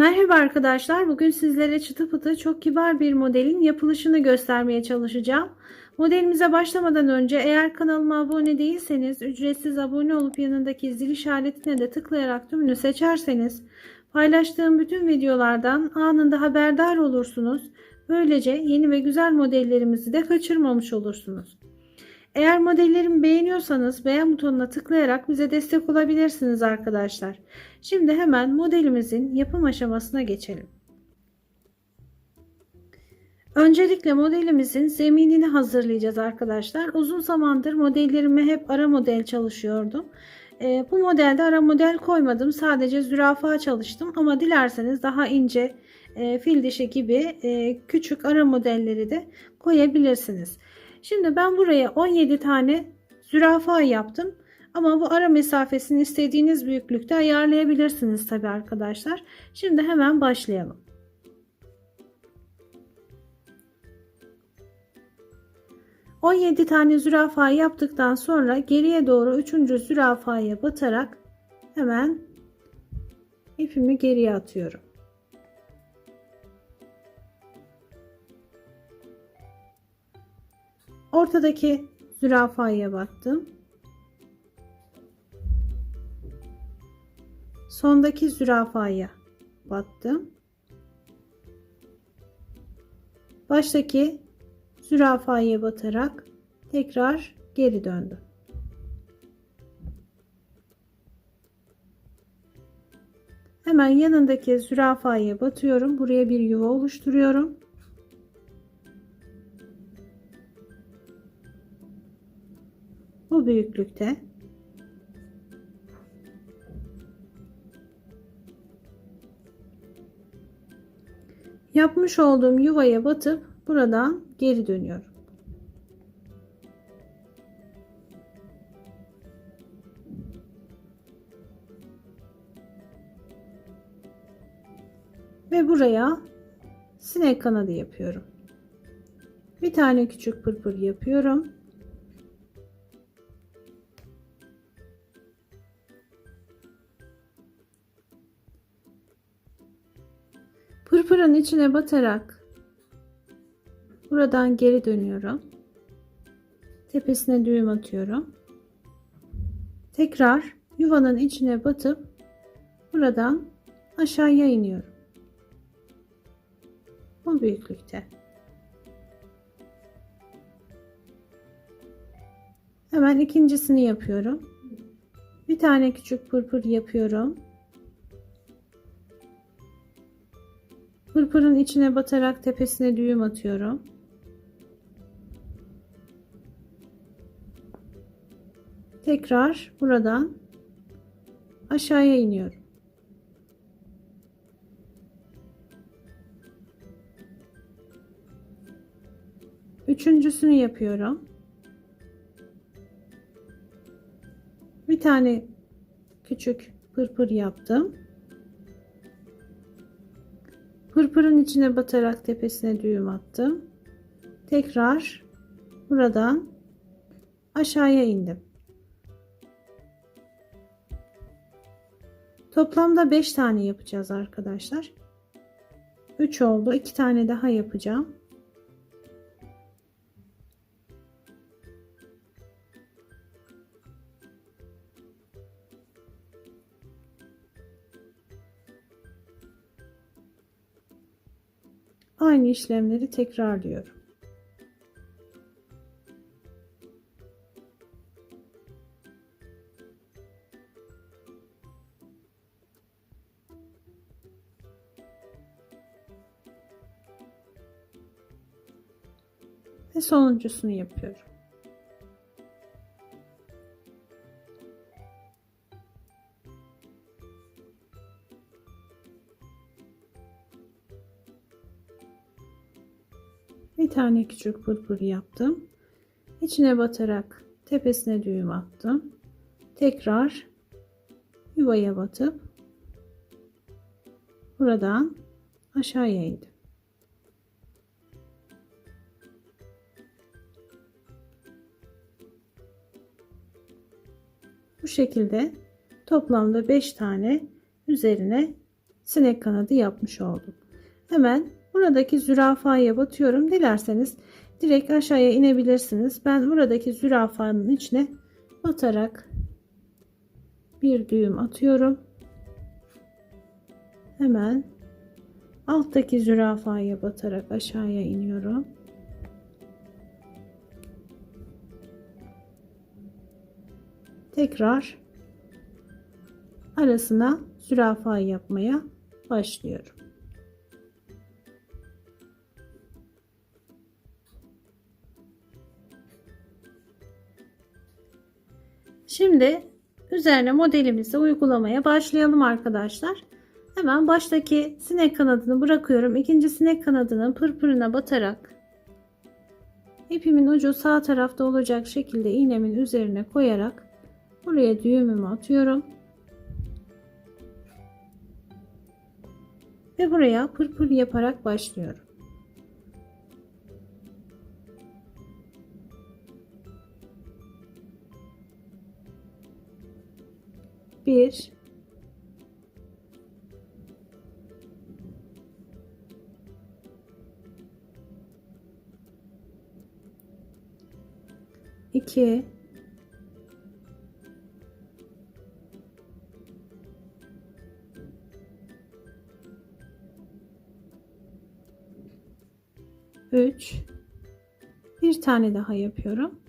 Merhaba arkadaşlar. Bugün sizlere çıtı pıtı çok kibar bir modelin yapılışını göstermeye çalışacağım. Modelimize başlamadan önce eğer kanalıma abone değilseniz ücretsiz abone olup yanındaki zil işaretine de tıklayarak tümünü seçerseniz paylaştığım bütün videolardan anında haberdar olursunuz. Böylece yeni ve güzel modellerimizi de kaçırmamış olursunuz. Eğer modellerimi beğeniyorsanız beğen butonuna tıklayarak bize destek olabilirsiniz arkadaşlar. Şimdi hemen modelimizin yapım aşamasına geçelim. Öncelikle modelimizin zeminini hazırlayacağız arkadaşlar. Uzun zamandır modellerime hep ara model çalışıyordum. Ee, bu modelde ara model koymadım. Sadece zürafa çalıştım. Ama dilerseniz daha ince e, fil dişi gibi e, küçük ara modelleri de koyabilirsiniz. Şimdi ben buraya 17 tane zürafa yaptım. Ama bu ara mesafesini istediğiniz büyüklükte ayarlayabilirsiniz tabi arkadaşlar. Şimdi hemen başlayalım. On yedi tane zürafa yaptıktan sonra geriye doğru üçüncü zürafaya batarak hemen ipimi geriye atıyorum. Ortadaki zürafaya battım. Sondaki zürafaya battım. Baştaki zürafaya batarak tekrar geri döndüm. Hemen yanındaki zürafaya batıyorum. Buraya bir yuva oluşturuyorum. Bu büyüklükte. Yapmış olduğum yuvaya batıp buradan geri dönüyorum. Ve buraya sinek kanadı yapıyorum. Bir tane küçük pırpır yapıyorum. Pırpırın içine batarak buradan geri dönüyorum. Tepesine düğüm atıyorum. Tekrar yuvanın içine batıp buradan aşağıya iniyorum. Bu büyüklükte. Hemen ikincisini yapıyorum. Bir tane küçük pırpır yapıyorum. Pırpırın içine batarak tepesine düğüm atıyorum. Tekrar buradan aşağıya iniyorum. Üçüncüsünü yapıyorum. Bir tane küçük pırpır yaptım. Pırpırın içine batarak tepesine düğüm attım. Tekrar buradan aşağıya indim. Toplamda 5 tane yapacağız arkadaşlar. 3 oldu. 2 tane daha yapacağım. Aynı işlemleri tekrarlıyorum. Ve sonuncusunu yapıyorum. Bir tane küçük pırpır yaptım. İçine batarak tepesine düğüm attım. Tekrar yuvaya batıp buradan aşağıya indim. Bu şekilde toplamda 5 tane üzerine sinek kanadı yapmış oldum. Hemen buradaki zürafaya batıyorum. Dilerseniz direkt aşağıya inebilirsiniz. Ben buradaki zürafanın içine batarak bir düğüm atıyorum. Hemen alttaki zürafaya batarak aşağıya iniyorum. Tekrar arasına zürafa yapmaya başlıyorum. Şimdi üzerine modelimizi uygulamaya başlayalım arkadaşlar. Hemen baştaki sinek kanadını bırakıyorum. İkinci sinek kanadının pırpırına batarak ipimin ucu sağ tarafta olacak şekilde iğnemin üzerine koyarak buraya düğümümü atıyorum. Ve buraya pırpır yaparak başlıyorum. Bir, iki, üç, bir tane daha yapıyorum.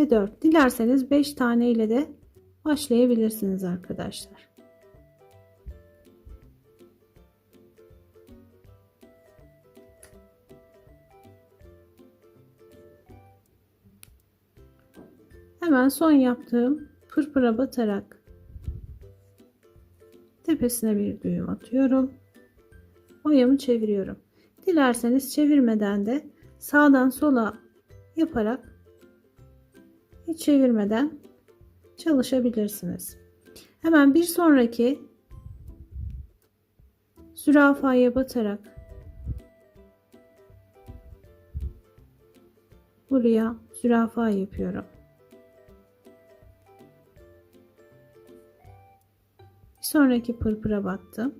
Ve 4. Dilerseniz 5 tane ile de başlayabilirsiniz arkadaşlar. Hemen son yaptığım pırpıra batarak tepesine bir düğüm atıyorum. Oyamı çeviriyorum. Dilerseniz çevirmeden de sağdan sola yaparak çevirmeden çalışabilirsiniz. Hemen bir sonraki zürafaya batarak buraya zürafa yapıyorum. Bir sonraki pırpıra battım.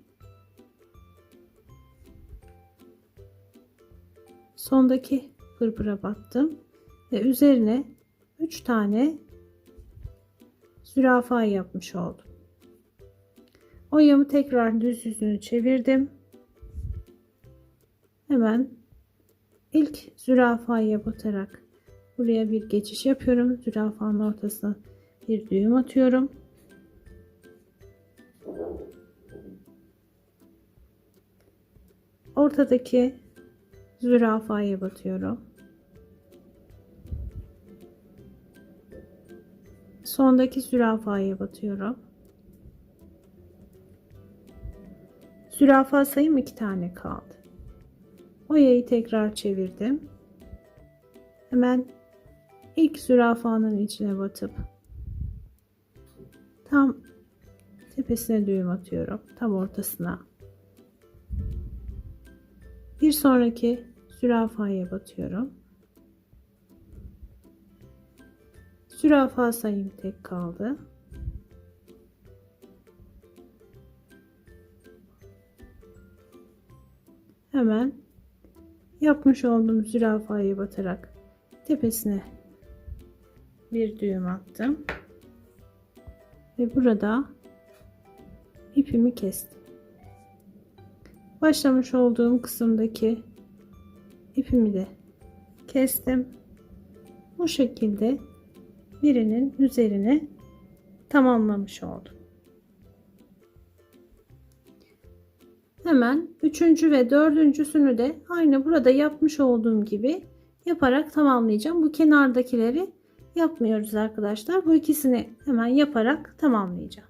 Sondaki pırpıra battım ve üzerine 3 tane zürafa yapmış oldum. Oyamı tekrar düz yüzünü çevirdim. Hemen ilk zürafaya batarak buraya bir geçiş yapıyorum. Zürafanın ortasına bir düğüm atıyorum. Ortadaki zürafaya batıyorum. Sondaki zürafaya batıyorum. Zürafa sayım iki tane kaldı. Oyayı tekrar çevirdim. Hemen ilk zürafanın içine batıp tam tepesine düğüm atıyorum. Tam ortasına. Bir sonraki zürafaya batıyorum. Zürafa sayım tek kaldı. Hemen yapmış olduğum zürafayı batarak tepesine bir düğüm attım. Ve burada ipimi kestim. Başlamış olduğum kısımdaki ipimi de kestim. Bu şekilde birinin üzerine tamamlamış oldum. Hemen üçüncü ve dördüncüsünü de aynı burada yapmış olduğum gibi yaparak tamamlayacağım. Bu kenardakileri yapmıyoruz arkadaşlar. Bu ikisini hemen yaparak tamamlayacağım.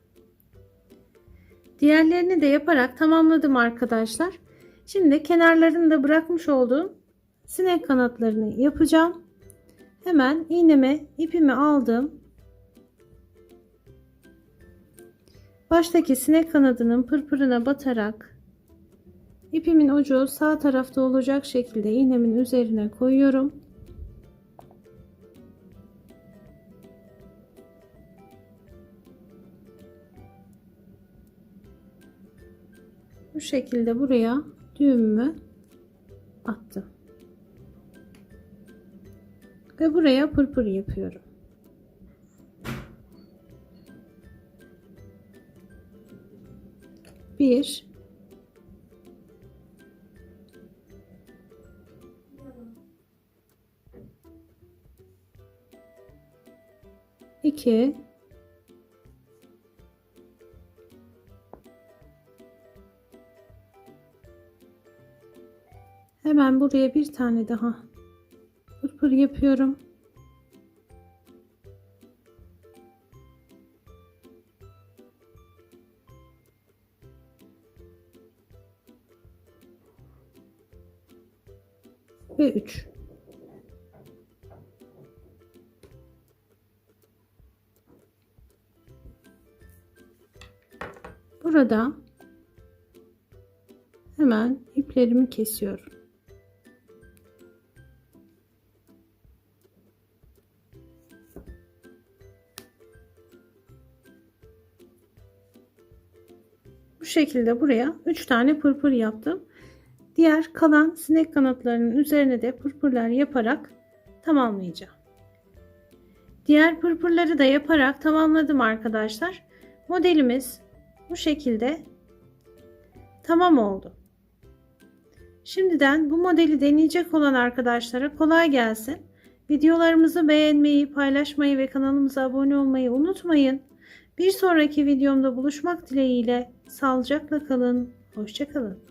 Diğerlerini de yaparak tamamladım arkadaşlar. Şimdi kenarlarını da bırakmış olduğum sinek kanatlarını yapacağım. Hemen iğneme ipimi aldım. Baştaki sinek kanadının pırpırına batarak ipimin ucu sağ tarafta olacak şekilde iğnemin üzerine koyuyorum. Bu şekilde buraya düğümümü Ve buraya pırpır yapıyorum. Bir, iki, hemen buraya bir tane daha pırpır yapıyorum. ve 3. Burada hemen iplerimi kesiyorum. Şekilde buraya 3 tane pırpır yaptım. Diğer kalan sinek kanatlarının üzerine de pırpırlar yaparak tamamlayacağım. Diğer pırpırları da yaparak tamamladım arkadaşlar. Modelimiz bu şekilde tamam oldu. Şimdiden bu modeli deneyecek olan arkadaşlara kolay gelsin. Videolarımızı beğenmeyi, paylaşmayı ve kanalımıza abone olmayı unutmayın. Bir sonraki videomda buluşmak dileğiyle sağlıcakla kalın. Hoşçakalın.